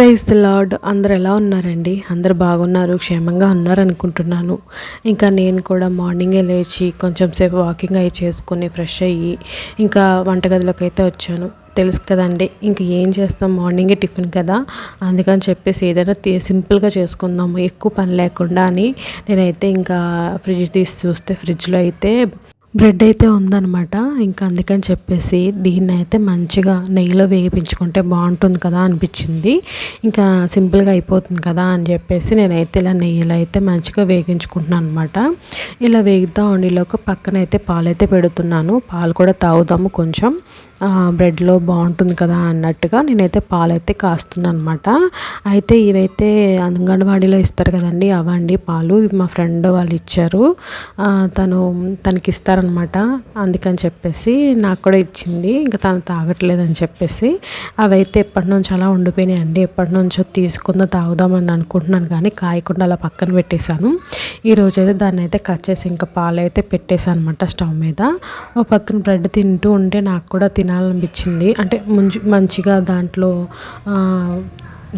Praise the lord. అందరు ఎలా ఉన్నారండి? అందరు బాగున్నారు క్షేమంగా ఉన్నారు అనుకుంటున్నాను ఇంకా నేను కూడా మార్నింగే లేచి కొంచెం సేపు వాకింగ్ అయ్యి చేసుకొని ఫ్రెష్ అయ్యి ఇంకా వంటగదిలోకి అయితే వచ్చాను. తెలుసు కదండి ఇంకా ఏం చేస్తాం? మార్నింగే టిఫిన్ కదా. అందుకని చెప్పేసి ఏదైనా సింపుల్గా చేసుకుందాము. ఎక్కువ పని లేకుండా అని నేనైతే ఇంకా ఫ్రిడ్జ్ తీసి చూస్తే ఫ్రిడ్జ్లో అయితే బ్రెడ్ అయితే ఉందనమాట ఇంకా అందుకని చెప్పేసి దీన్ని అయితే మంచిగా నెయ్యిలో వేయించుకుంటే బాగుంటుంది కదా అనిపించింది. ఇంకా సింపుల్గా అయిపోతుంది కదా అని చెప్పేసి నేనైతే ఇలా నెయ్యిలో అయితే మంచిగా వేగించుకుంటున్నాను అనమాట ఇలా వేగుతా ఉండేలోకి పక్కన అయితే పాలైతే పెడుతున్నాను. పాలు కూడా తాగుదాము కొంచెం. బ్రెడ్లో బాగుంటుంది కదా అన్నట్టుగా నేనైతే పాలైతే కాస్తున్నాను అనమాట అయితే ఇవైతే అంగన్వాడీలో ఇస్తారు కదండి అవండి పాలు. మా ఫ్రెండ్ వాళ్ళు ఇచ్చారు. తను తనకి ఇస్తారనమాట అందుకని చెప్పేసి నాకు కూడా ఇచ్చింది. ఇంకా తను తాగట్లేదని చెప్పేసి అవైతే ఎప్పటి నుంచో అలా ఉండిపోయినాయి అండి ఎప్పటి నుంచో తీసుకుందా తాగుదామని అనుకుంటున్నాను కానీ కాయకుండా అలా పక్కన పెట్టేశాను. ఈరోజు అయితే దాన్ని అయితే కట్ చేసి ఇంకా పాలు అయితే పెట్టేశాను అనమాట స్టవ్ మీద. ఓ పక్కన బ్రెడ్ తింటూ ఉంటే నాకు కూడా తిన తినాలనిపించింది. అంటే మంచి మంచిగా దాంట్లో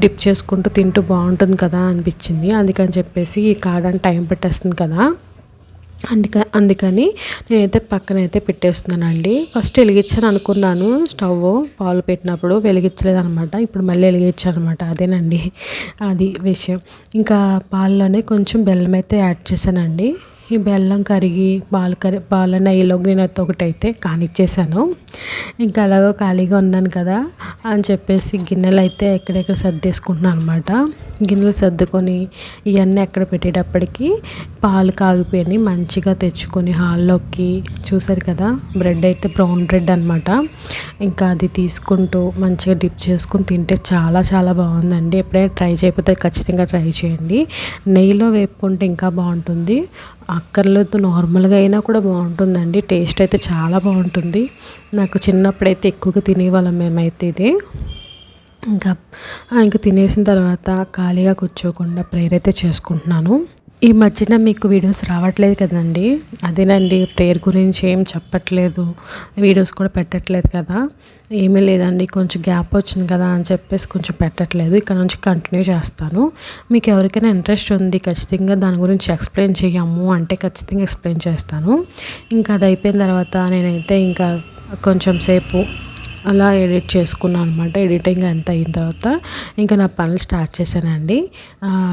డిప్ చేసుకుంటూ తింటూ బాగుంటుంది కదా అనిపించింది. అందుకని చెప్పేసి ఈ కాడానికి టైం పెట్టేస్తుంది కదా. అందుక అందుకని నేనైతే పక్కన అయితే పెట్టేస్తున్నానండి. ఫస్ట్ వెలిగించాను అనుకున్నాను. స్టవ్ పాలు పెట్టినప్పుడు వెలిగించలేదు అనమాట ఇప్పుడు మళ్ళీ వెలిగించాను అనమాట. అదేనండి. అది విషయం. ఇంకా పాల్లోనే కొంచెం బెల్లం అయితే యాడ్ చేశానండి. ఈ బెల్లం కరిగి పాలు కరి పాల నెయ్యిలో ఒకటి ఒకటైతే కానిచ్చేసాను. ఇంకా అలాగో ఖాళీగా ఉన్నాను కదా అని చెప్పేసి గిన్నెలు అయితే ఎక్కడెక్కడ సర్దేసుకుంటున్నాను అనమాట గిన్నెలు సర్దుకొని ఇవన్నీ ఎక్కడ పెట్టేటప్పటికి పాలు కాగిపోయి మంచిగా తెచ్చుకొని హాల్లోకి చూసారు కదా బ్రెడ్ అయితే బ్రౌన్ బ్రెడ్ అనమాట ఇంకా అది తీసుకుంటూ మంచిగా డిప్ చేసుకుని తింటే చాలా చాలా బాగుందండి. ఎప్పుడైనా ట్రై చేయకపోతే ఖచ్చితంగా ట్రై చేయండి. నెయ్యిలో వేపుకుంటే ఇంకా బాగుంటుంది. అక్కర్లేదు నార్మల్గా అయినా కూడా బాగుంటుందండి. టేస్ట్ అయితే చాలా బాగుంటుంది. నాకు చిన్నప్పుడైతే ఎక్కువగా తినేవాళ్ళం మేమైతే ఇది. ఇంకా ఇంకా తినేసిన తర్వాత ఖాళీగా కూర్చోకుండా ప్రేయర్ అయితే చేసుకుంటున్నాను. ఈ మధ్యన మీకు వీడియోస్ రావట్లేదు కదండి? అదేనండి ప్రేయర్ గురించి ఏం చెప్పట్లేదు వీడియోస్ కూడా పెట్టట్లేదు కదా. ఏమీ లేదండి కొంచెం గ్యాప్ వచ్చింది కదా అని చెప్పేసి కొంచెం పెట్టట్లేదు. ఇక్కడ నుంచి కంటిన్యూ చేస్తాను. మీకు ఎవరికైనా ఇంట్రెస్ట్ ఉంది ఖచ్చితంగా దాని గురించి ఎక్స్ప్లెయిన్ చేయము అంటే ఖచ్చితంగా ఎక్స్ప్లెయిన్ చేస్తాను. ఇంకా అది అయిపోయిన తర్వాత నేనైతే ఇంకా కొంచెం సేపు అలా ఎడిట్ చేసుకున్నాను అనమాట ఎడిటింగ్ అంత అయిన తర్వాత ఇంకా నా పనులు స్టార్ట్ చేశానండి.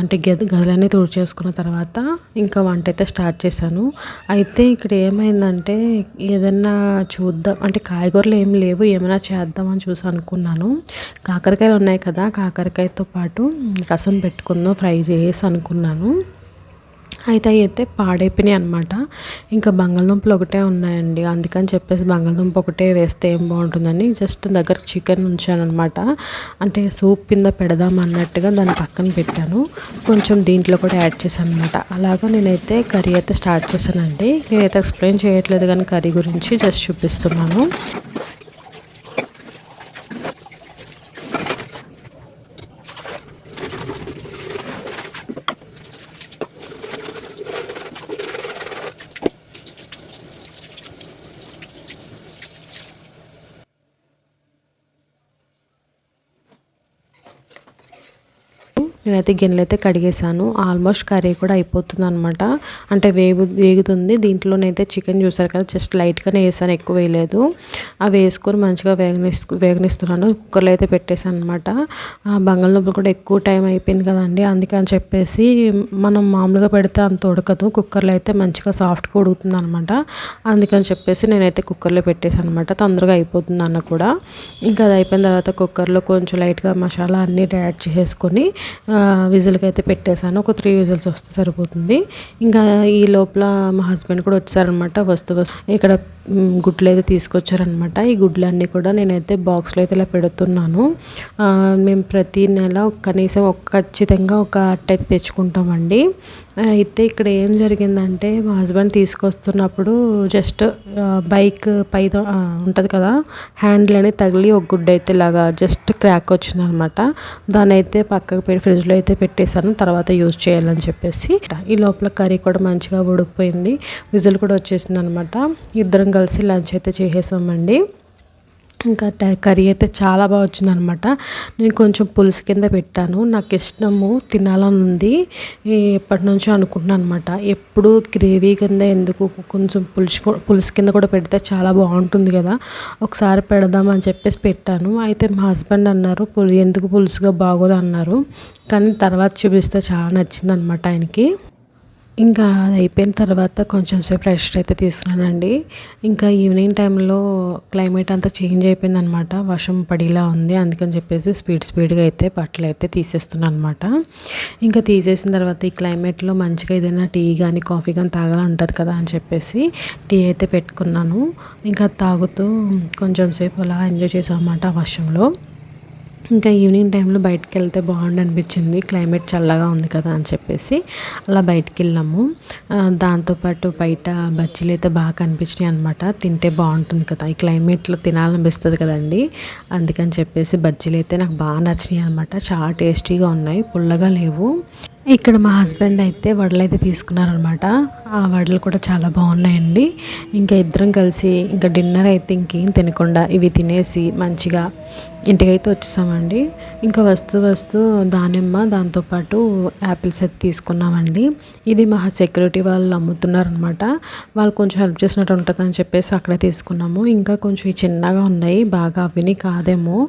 అంటే గది గదులన్నీ తుడి చేసుకున్న తర్వాత ఇంకా వంట అయితే స్టార్ట్ చేశాను. అయితే ఇక్కడ ఏమైందంటే ఏదన్నా చూద్దాం అంటే కాయగూరలు ఏం లేవు ఏమైనా చేద్దామని చూసి అనుకున్నాను. కాకరకాయలు ఉన్నాయి కదా కాకరకాయతో పాటు రసం పెట్టుకుందాం ఫ్రై చేసి అనుకున్నాను. అయితే అయితే పాడైపోయినాయి అనమాట ఇంకా బంగాళదుంపలు ఒకటే ఉన్నాయండి. అందుకని చెప్పేసి బంగాళదుంప ఒకటే వేస్తే ఏం బాగుంటుందని జస్ట్ దగ్గర చికెన్ ఉంచాను అనమాట అంటే సూప్ కింద పెడదాం అన్నట్టుగా దాన్ని పక్కన పెట్టాను. కొంచెం దీంట్లో కూడా యాడ్ చేశాను అనమాట అలాగా నేనైతే కర్రీ అయితే స్టార్ట్ చేశానండి. నేనైతే ఎక్స్ప్లెయిన్ చేయట్లేదు కానీ కర్రీ గురించి జస్ట్ చూపిస్తున్నాను. నేనైతే గిన్నెలు అయితే కడిగేసాను ఆల్మోస్ట్ కర్రీ కూడా అయిపోతుంది అనమాట అంటే వేగు వేగుతుంది. దీంట్లోనైతే చికెన్ చూసారు కదా జస్ట్ లైట్గానే వేసాను ఎక్కువ వేయలేదు. అవి వేసుకొని మంచిగా వేగనిస్ వేగనిస్తున్నాను. కుక్కర్లో అయితే పెట్టేశాను అనమాట బంగాళదుంపలు కూడా ఎక్కువ టైం అయిపోయింది కదండి. అందుకని చెప్పేసి మనం మామూలుగా పెడితే అంత ఉడకదు. కుక్కర్లో అయితే మంచిగా సాఫ్ట్గా ఉడుకుతుంది అనమాట అందుకని చెప్పేసి నేనైతే కుక్కర్లో పెట్టేశాను అనమాట తొందరగా అయిపోతుంది అన్న కూడా. ఇంకా అది అయిపోయిన తర్వాత కుక్కర్లో కొంచెం లైట్గా మసాలా అన్నీ యాడ్ చేసుకొని విజిల్కి అయితే పెట్టేశాను. ఒక త్రీ విజిల్స్ వస్తే సరిపోతుంది. ఇంకా ఈ లోపల మా హస్బెండ్ కూడా వచ్చారనమాట వస్తు ఇక్కడ గుడ్లు అయితే తీసుకొచ్చారనమాట ఈ గుడ్లన్నీ కూడా నేనైతే బాక్స్లో అయితే ఇలా పెడుతున్నాను. మేము ప్రతి నెల కనీసం ఒక ఖచ్చితంగా ఒక అట్ట అయితే తెచ్చుకుంటామండి. అయితే ఇక్కడ ఏం జరిగిందంటే మా హస్బెండ్ తీసుకొస్తున్నప్పుడు జస్ట్ బైక్ పై ఉంటుంది కదా హ్యాండిల్ అనేది తగిలి ఒక గుడ్డ అయితే ఇలాగా జస్ట్ క్రాక్ వచ్చిందనమాట దాని అయితే పక్కకు పెట్టి ఫ్రిడ్జ్లో అయితే పెట్టేశాను తర్వాత యూజ్ చేయాలని చెప్పేసి. ఈ లోపల కర్రీ కూడా మంచిగా ఊడిపోయింది విజిల్ కూడా వచ్చేసింది అనమాట ఇద్దరం కలిసి లంచ్ అయితే చేసేసామండి. ఇంకా కర్రీ అయితే చాలా బాగా వచ్చిందనమాట. నేను కొంచెం పులుసు కింద పెట్టాను. నాకు ఇష్టము తినాలని ఉంది. ఎప్పటి నుంచో అనుకుంటున్నాను అనమాట ఎప్పుడు గ్రేవీ కింద ఎందుకు కొంచెం పులుసు పులుసు కింద కూడా పెడితే చాలా బాగుంటుంది కదా. ఒకసారి పెడదాం అని చెప్పేసి పెట్టాను. అయితే మా హస్బెండ్ అన్నారు పులు ఎందుకు పులుసుగా బాగోదు అన్నారు. కానీ తర్వాత చూపిస్తే చాలా నచ్చింది అనమాట ఆయనకి. ఇంకా అది అయిపోయిన తర్వాత కొంచెం సేపు రెస్ట్ అయితే తీసుకున్నానండి. ఇంకా ఈవినింగ్ టైంలో క్లైమేట్ అంతా చేంజ్ అయిపోయింది అనమాట వర్షం పడిలా ఉంది. అందుకని చెప్పేసి స్పీడ్ స్పీడ్గా అయితే బట్టలు అయితే తీసేస్తున్నాను అనమాట ఇంకా తీసేసిన తర్వాత ఈ క్లైమేట్లో మంచిగా ఏదైనా టీ కానీ కాఫీ కానీ తాగాలని ఉంటుంది కదా అని చెప్పేసి టీ అయితే పెట్టుకున్నాను. ఇంకా తాగుతూ కొంచెం సేపు అలా ఎంజాయ్ చేసామన్నమాట ఆ వర్షంలో. ఇంకా ఈవినింగ్ టైంలో బయటకు వెళ్తే బాగుండు అనిపించింది క్లైమేట్ చల్లగా ఉంది కదా అని చెప్పేసి అలా బయటికి వెళ్ళాము దాంతోపాటు బయట బజ్జీలు అయితే బాగా కనిపించినాయి అనమాట తింటే బాగుంటుంది కదా. ఈ క్లైమేట్లో తినాలనిపిస్తుంది కదండి. అందుకని చెప్పేసి బజ్జీలు అయితే నాకు బాగా నచ్చినాయి అనమాట చాలా టేస్టీగా ఉన్నాయి. పుల్లగా లేవు. ఇక్కడ మా హస్బెండ్ అయితే వడలు అయితే తీసుకున్నారనమాట. ఆ వడలు కూడా చాలా బాగున్నాయండి. ఇంకా ఇద్దరం కలిసి ఇంకా డిన్నర్ అయితే ఇంకేం తినకుండా ఇవి తినేసి మంచిగా ఇంటికైతే వచ్చేసామండి. ఇంకా వస్తూ వస్తూ దానిమ్మ దాంతోపాటు యాపిల్స్ అయితే తీసుకున్నామండి. ఇది మా సెక్యూరిటీ వాళ్ళు అమ్ముతున్నారనమాట. వాళ్ళు కొంచెం హెల్ప్ చేసినట్టు ఉంటుందని చెప్పేసి అక్కడే తీసుకున్నాము. ఇంకా కొంచెం చిన్నగా ఉన్నాయి బాగా అవిని కాదేమో.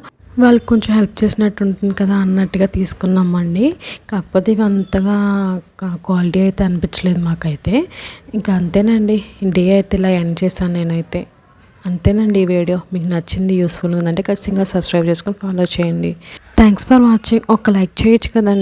వాళ్ళకి కొంచెం హెల్ప్ చేసినట్టు ఉంటుంది కదా అన్నట్టుగా తీసుకున్నామండి. కాకపోతే ఇవి అంతగా క్వాలిటీ అయితే అనిపించలేదు మాకైతే. ఇంకా అంతేనండి. డే అయితే ఇలా ఎండ్ చేశాను నేనైతే. అంతేనండి ఈ వీడియో. మీకు నచ్చింది యూస్ఫుల్ ఉందంటే ఖచ్చితంగా సబ్స్క్రైబ్ చేసుకొని ఫాలో చేయండి. Thanks for watching. ఒక లైక్ చేయొచ్చు కదండి.